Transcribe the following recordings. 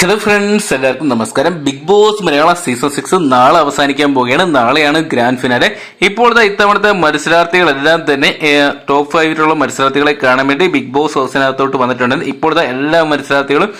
Hello friends എല്ലാവർക്കും നമസ്കാരം. Bigg Boss Malayalam season six നാളെ അവസാനിക്കാൻ പോവുകയാണ്. നാളെയാണ് ഗ്രാൻഡ് ഫിനാലെ ഇപ്പോഴത്തെ ഇത്തവണത്തെ മത്സരാർത്ഥികളെല്ലാം തന്നെ ടോപ്പ് ഫൈവിലുള്ള മത്സരാർത്ഥികളെ കാണാൻ വേണ്ടി ബിഗ് ബോസ് ഹൗസിനകത്തോട്ട് വന്നിട്ടുണ്ട്. ഇപ്പോഴത്തെ എല്ലാ മത്സരാർത്ഥികളും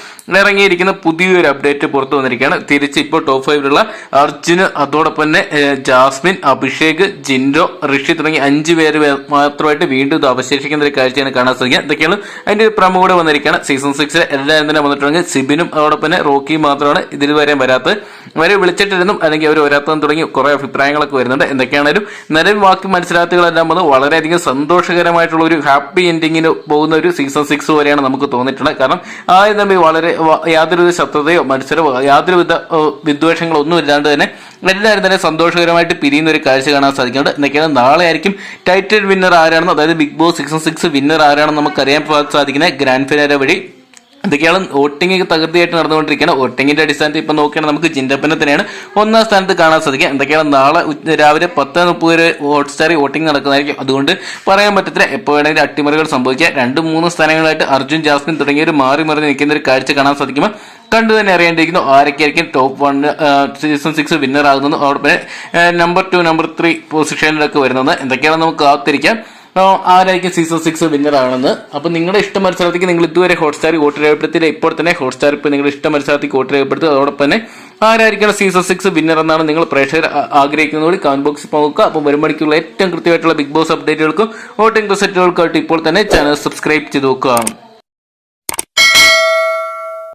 ഇറങ്ങിയിരിക്കുന്ന പുതിയൊരു അപ്ഡേറ്റ് പുറത്തു വന്നിരിക്കുകയാണ്. തിരിച്ച് ഇപ്പോൾ ടോപ്പ് ഫൈവിലുള്ള അർജുന് അതോടൊപ്പം തന്നെ ജാസ്മിൻ അഭിഷേക് ജിൻഡോ ഋഷി തുടങ്ങി അഞ്ച് പേര് മാത്രമായിട്ട് വീണ്ടും ഇത് അവശേഷിക്കുന്ന ഒരു കാഴ്ചയാണ് കാണാൻ സാധിക്കുക. ഇതൊക്കെയാണ് അതിന്റെ പ്രമോ കൂടെ വന്നിരിക്കുകയാണ്. സീസൺ സിക്സിൽ എല്ലാവരും തന്നെ വന്നിട്ടുണ്ടെങ്കിൽ സിബിനും അതോടൊപ്പം തന്നെ റോക്കി മാത്രമാണ് ഇതിൽ വരെ വരാത്തത്. അവരെ വിളിച്ചിട്ടിരുന്നും അല്ലെങ്കിൽ അവർ വരാത്തതും തുടങ്ങി കുറെ അഭിപ്രായങ്ങളൊക്കെ വരുന്നുണ്ട്. എന്തൊക്കെയാണേലും നിലവിൽ ബാക്കി മത്സരാർത്ഥികളെല്ലാം വന്ന് വളരെയധികം സന്തോഷകരമായിട്ടുള്ള ഒരു ഹാപ്പി എൻഡിങ്ങിന് പോകുന്ന ഒരു സീസൺ സിക്സ് വരെയാണ് നമുക്ക് തോന്നിയിട്ടുള്ളത്. കാരണം ആദ്യം തമ്മിൽ വളരെ യാതൊരുവിധ ശത്രുതയോ മത്സരമോ യാതൊരുവിധ വിദ്വേഷങ്ങളോ ഒന്നും ഇല്ലാണ്ട് തന്നെ എല്ലാവരും തന്നെ സന്തോഷകരമായിട്ട് പിരിയുന്ന ഒരു കാഴ്ച കാണാൻ സാധിക്കുന്നുണ്ട്. എന്നൊക്കെയാണ് നാളെ ആയിരിക്കും ടൈറ്റിൽ വിന്നർ ആരാണെന്ന് അതായത് Bigg Boss season six winner ആരാണെന്ന് നമുക്ക് അറിയാൻ സാധിക്കുന്നത്. ഗ്രാൻഡ് ഫിനാലെ വഴി ഇതൊക്കെയാണ് വോട്ടിംഗ് തകൃതിയായിട്ട് നടന്നുകൊണ്ടിരിക്കുകയാണ്. വോട്ടിങ്ങിന്റെ അടിസ്ഥാനത്തിൽ ഇപ്പൊ നോക്കുകയാണെങ്കിൽ നമുക്ക് ചിന്തപ്പനെ തന്നെയാണ് ഒന്നാം സ്ഥാനത്ത് കാണാൻ സാധിക്കുക. എന്തൊക്കെയാണ് നാളെ രാവിലെ പത്ത് മുപ്പത് വരെ ഹോട്ട്സ്റ്റാറിൽ വോട്ടിംഗ് നടക്കുന്നതായിരിക്കും. അതുകൊണ്ട് പറയാൻ പറ്റത്തില്ല. എപ്പോൾ വേണമെങ്കിലും അട്ടിമറികൾ സംഭവിക്കുക. രണ്ട് മൂന്ന് സ്ഥാനങ്ങളായിട്ട് അർജുൻ ജാസ്മിൻ തുടങ്ങിയവർ മാറി മറിഞ്ഞ് നിൽക്കുന്ന ഒരു കാഴ്ച കാണാൻ സാധിക്കുമ്പോൾ കണ്ടു തന്നെ അറിയേണ്ടിയിരിക്കുന്നു. ആരൊക്കെയായിരിക്കും top one season six winner ആകുന്നത് അവിടെ നമ്പർ ടു നമ്പർ ത്രീ പൊസിഷനിലൊക്കെ വരുന്നത്. എന്തൊക്കെയാണ് നമുക്ക് കാത്തിരിക്കാം. ആ, ആരായിരിക്കും സീസൺ സിക്സ് വിന്നർ ആണെന്ന്? അപ്പോൾ നിങ്ങളുടെ ഇഷ്ട മത്സരത്തേക്ക് നിങ്ങൾ ഇതുവരെ ഹോട്ട്സ്റ്റാർ വോട്ട് രേഖപ്പെടുത്തിയില്ല ഇപ്പോൾ തന്നെ ഹോട്ട്സ്റ്റാർ ഇപ്പോൾ നിങ്ങളുടെ ഇഷ്ട മത്സരത്തേക്ക് വോട്ട് രേഖപ്പെടുത്തുക അതോടൊപ്പം തന്നെ ആരായിരിക്കണം സീസൺ സിക്സ് വിന്നർ എന്നാണ് നിങ്ങൾ പ്രേക്ഷകർ ആഗ്രഹിക്കുന്നതോട് കമന്റ് ബോക്സിൽ നോക്കുക. അപ്പോൾ വരും മണിക്കുള്ള ഏറ്റവും കൃത്യമായിട്ടുള്ള ബിഗ് ബോസ് അപ്ഡേറ്റുകൾക്കും വോട്ടിംഗ് റിസൾട്ടുകൾക്കായിട്ട് ഇപ്പോൾ തന്നെ ചാനൽ സബ്സ്ക്രൈബ് ചെയ്ത് നോക്കുക.